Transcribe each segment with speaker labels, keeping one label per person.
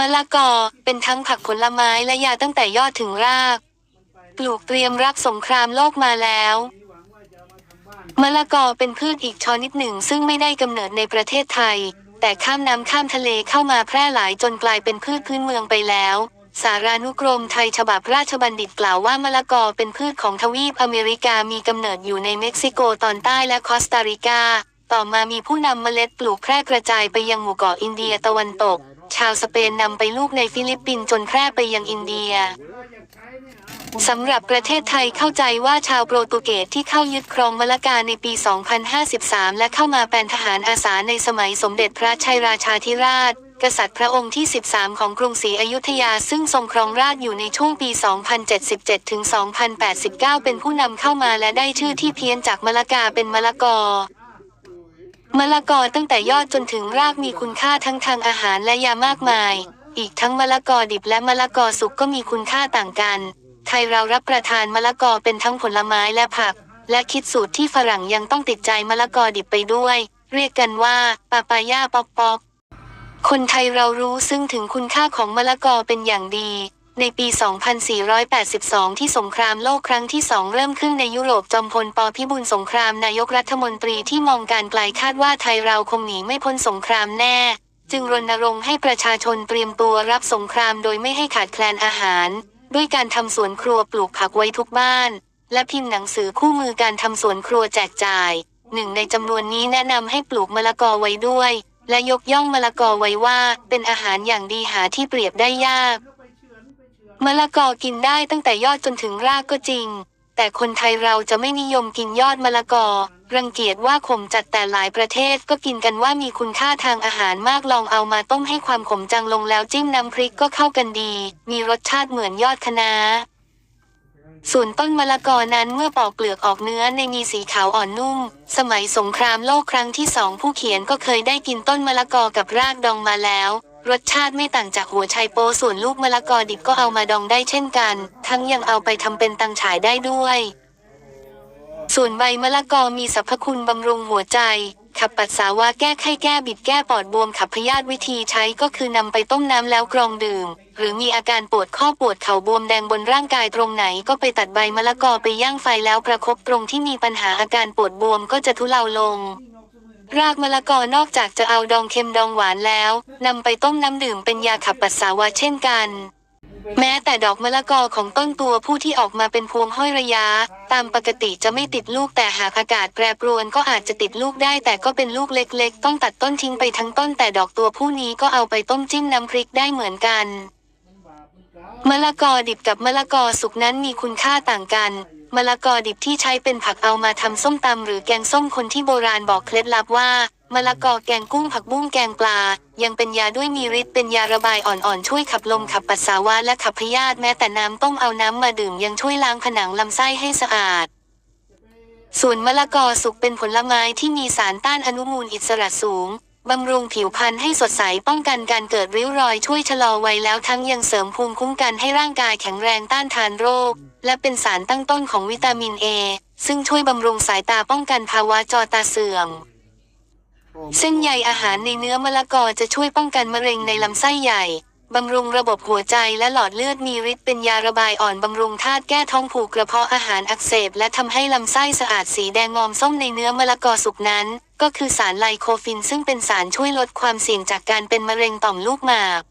Speaker 1: มะละกอเป็นทั้งผักผลไม้และยาตั้งแต่ยอดถึงราก ปลูกเตรียมรับสงครามโลกมาแล้วมะละกอเป็นพืชอีกชนิดหนึ่งซึ่งไม่ได้กำเนิดในประเทศไทย แต่ข้ามน้ำข้ามทะเลเข้ามาแพร่หลายจนกลายเป็นพืชพื้นเมืองไปแล้ว สารานุกรมไทยฉบับราชบัณฑิตกล่าวว่ามะละกอเป็นพืชของทวีปอเมริกามีกำเนิดอยู่ในเม็กซิโกตอนใต้และคอสตาริกา ต่อมามีผู้นำเมล็ดปลูกแพร่กระจายไปยังหมู่เกาะอินเดียตะวันตก ชาวสเปนนำไปลูกในฟิลิปปินส์จนแพร่ไปยังอินเดียสำหรับประเทศไทยเข้าใจว่าชาวโปรตุเกสที่เข้ายึดครองมะละกาในปี 2053 และเข้ามาเป็นทหารอาสาในสมัยสมเด็จพระชัยราชาธิราช กษัตริย์พระองค์ที่ 13 ของกรุงศรีอยุธยาซึ่งทรงครองราชอยู่ในช่วงปี 2077 ถึง 2089 เป็นผู้นำเข้ามาและได้ชื่อที่เพี้ยนจากมะละกาเป็นมะละกอ มะละกอตั้งแต่ยอดจนถึงรากมีคุณค่าทั้งทางอาหารและยามากมาย อีกทั้งมะละกอดิบและมะละกอสุกก็มีคุณค่าต่างกัน ไทยเรารับประทานมะละกอเป็นทั้งผลไม้และผัก และคิดสูตรที่ฝรั่งยังต้องติดใจมะละกอดิบไปด้วย เรียกกันว่าปาปายาปอกปอกคนไทยเรารู้ซึ่งถึงคุณค่าของมะละกอเป็นอย่างดี ในปี 2482 ที่สงครามโลกครั้งที่สองเริ่มขึ้นในยุโรปจอมพลปพิบูลสงครามนายกรัฐมนตรีที่มองการไกลคาดว่าไทยเราคงหนีไม่พ้นสงครามแน่ จึงรณรงค์ให้ประชาชนเตรียมตัวรับสงครามโดยไม่ให้ขาดแคลนอาหาร ด้วยการทำสวนครัวปลูกผักไว้ทุกบ้าน และพิมพ์หนังสือคู่มือการทำสวนครัวแจกจ่าย หนึ่งในจำนวนนี้แนะนำให้ปลูกมะละกอไว้ด้วย และยกย่องมะละกอไว้ว่า เป็นอาหารอย่างดีหาที่เปรียบได้ยาก มะละกอกินได้ตั้งแต่ยอดจนถึงรากก็จริง แต่คนไทยเราจะไม่นิยมกินยอดมะละกอ รังเกียจว่าขมจัดแต่หลายประเทศก็กินกันว่ามีคุณค่าทางอาหารมากลองเอามาต้มให้ความขมจางลงแล้วจิ้มน้ำพริกก็เข้ากันดี มีรสชาติเหมือนยอดคะน้าส่วนต้นมะละกอนั้นเมื่อปอกเปลือกออกเนื้อในมีสีขาวอ่อนนุ่ม สมัยสงครามโลกครั้งที่สองผู้เขียนก็เคยได้กินต้นมะละกอกับรากดองมาแล้ว รสชาติไม่ต่างจากหัวไชโปส่วนลูกมะละกอดิบก็เอามาดองได้เช่นกัน ทั้งยังเอาไปทำเป็นตังฉายได้ด้วย ส่วนใบมะละกอมีสรรพคุณบำรุงหัวใจ ขับปัสสาวะแก้ไข้แก้บิดแก้ปอดบวมขับพยาธิวิธีใช้ก็คือนำไปต้มน้ำแล้วกรองดื่ม หรือมีอาการปวดข้อปวดเข่าบวมแดงบนร่างกายตรงไหนก็ไปตัดใบมะละกอไปย่างไฟแล้วประคบตรงที่มีปัญหาอาการปวดบวมก็จะทุเลาลง รากมะละกอนอกจากจะเอาดองเค็มดองหวานแล้วนำไปต้มน้ำดื่มเป็นยาขับปัสสาวะเช่นกัน แม้แต่ดอกมะละกอของต้นตัวผู้ที่ออกมาเป็นพวงห้อยระยะ ตามปกติจะไม่ติดลูกแต่หากอากาศแปรปรวนก็อาจจะติดลูกได้แต่ก็เป็นลูกเล็กๆ ต้องตัดต้นทิ้งไปทั้งต้นแต่ดอกตัวผู้นี้ก็เอาไปต้มจิ้มน้ำพริกได้เหมือนกันมะละกอดิบกับมะละกอสุกนั้นมีคุณค่าต่างกัน มะละกอดิบที่ใช้เป็นผักเอามาทำส้มตำหรือแกงส้มคนที่โบราณบอกเคล็ดลับว่ามะละกอแกงกุ้งผักบุ้งแกงปลา ยังเป็นยาด้วยมีฤทธิ์เป็นยาระบายอ่อนๆ ช่วยขับลมขับปัสสาวะและขับพยาธิแม้แต่น้ำต้มเอาน้ำมาดื่มยังช่วยล้างผนังลำไส้ให้สะอาด ส่วนมะละกอสุกเป็นผลไม้ที่มีสารต้านอนุมูลอิสระสูงบำรุงผิวพรรณให้สดใสป้องกันการเกิดริ้วรอยช่วยชะลอวัยแล้วทั้งยังเสริมภูมิคุ้มกันให้ร่างกายแข็งแรงต้านทานโรค และเป็นสารตั้งต้นของวิตามินเอซึ่งช่วยบำรุงสายตาป้องกันภาวะจอตาเสื่อมเส้นใยอาหารในเนื้อมะละกอจะช่วยป้องกันมะเร็งในลำไส้ใหญ่บำรุงระบบหัวใจและหลอดเลือดมีฤทธิ์เป็นยาระบายอ่อนบำรุงธาตุแก้ท้องผูกกระเพาะอาหารอักเสบและทำให้ลำไส้สะอาดสีแดงงอมส้มในเนื้อมะละกอสุกนั้น ก็คือสารไลโคฟินซึ่งเป็นสารช่วยลดความเสี่ยงจากการเป็นมะเร็งต่อมลูกหมาก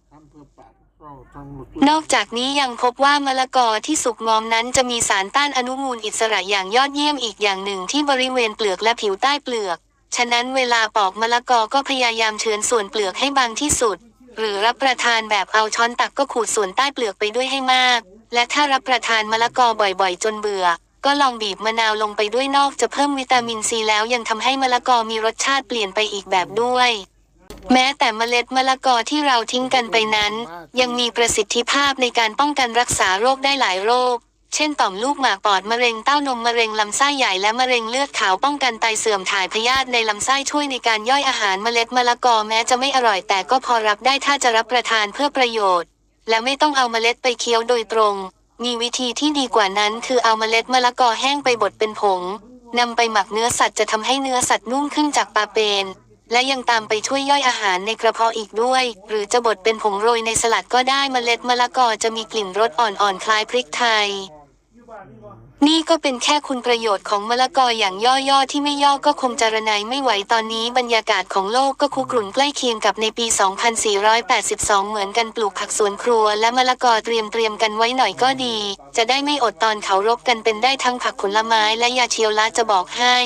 Speaker 1: นอกจากนี้ยังพบว่ามะละกอที่สุกงอมนั้นจะมีสารต้านอนุมูลอิสระอย่างยอดเยี่ยมอีกอย่างหนึ่งที่บริเวณเปลือกและผิวใต้เปลือก ฉะนั้นเวลาปอกมะละกอก็พยายามเฉือนส่วนเปลือกให้บางที่สุด หรือรับประทานแบบเอาช้อนตักก็ขูดส่วนใต้เปลือกไปด้วยให้มาก และถ้ารับประทานมะละกอบ่อยๆ จนเบื่อ ก็ลองบีบมะนาวลงไปด้วยนอกจะเพิ่มวิตามินซีแล้วยังทำให้มะละกอมีรสชาติเปลี่ยนไปอีกแบบด้วย แม้แต่เมล็ดมะละกอที่เราทิ้งกันไปนั้น ยังมีประสิทธิภาพในการป้องกันรักษาโรคได้หลายโรค เช่นต่อมลูกหมากปอดมะเร็งเต้านมมะเร็งลำไส้ใหญ่และมะเร็งเลือดขาวป้องกันไตเสื่อมถ่ายพยาธิในลำไส้ช่วยในการย่อยอาหารเมล็ดมะละกอแม้จะไม่อร่อยแต่ก็พอรับได้ถ้าจะรับประทานเพื่อประโยชน์ และไม่ต้องเอาเมล็ดไปเคี้ยวโดยตรง มีวิธีที่ดีกว่านั้น คือเอาเมล็ดมะละกอแห้งไปบดเป็นผงนำไปหมักเนื้อสัตว์จะทำให้เนื้อสัตว์นุ่มขึ้นจากปลาเปน และยังตามไปช่วยย่อยอาหารในกระเพาะอีกด้วย หรือจะบดเป็นผงโรยในสลัดก็ได้เมล็ดมะละกอจะมีกลิ่นรสอ่อนๆ คล้ายพริกไทย นี่ก็เป็นแค่คุณประโยชน์ของมะละกออย่างย่อๆ ที่ไม่ย่อก็คงจะระไนยไม่ไหวตอนนี้บรรยากาศของโลกก็คุกรุ่นใกล้เคียงกับในปี 2482 เหมือนกันปลูกผักสวนครัว และมะละกอเตรียมเตรียมกันไว้หน่อยก็ดี จะได้ไม่อดตอนเขารบกันเป็นได้ทั้งผักผลไม้และยาเชียวละจะบอกให้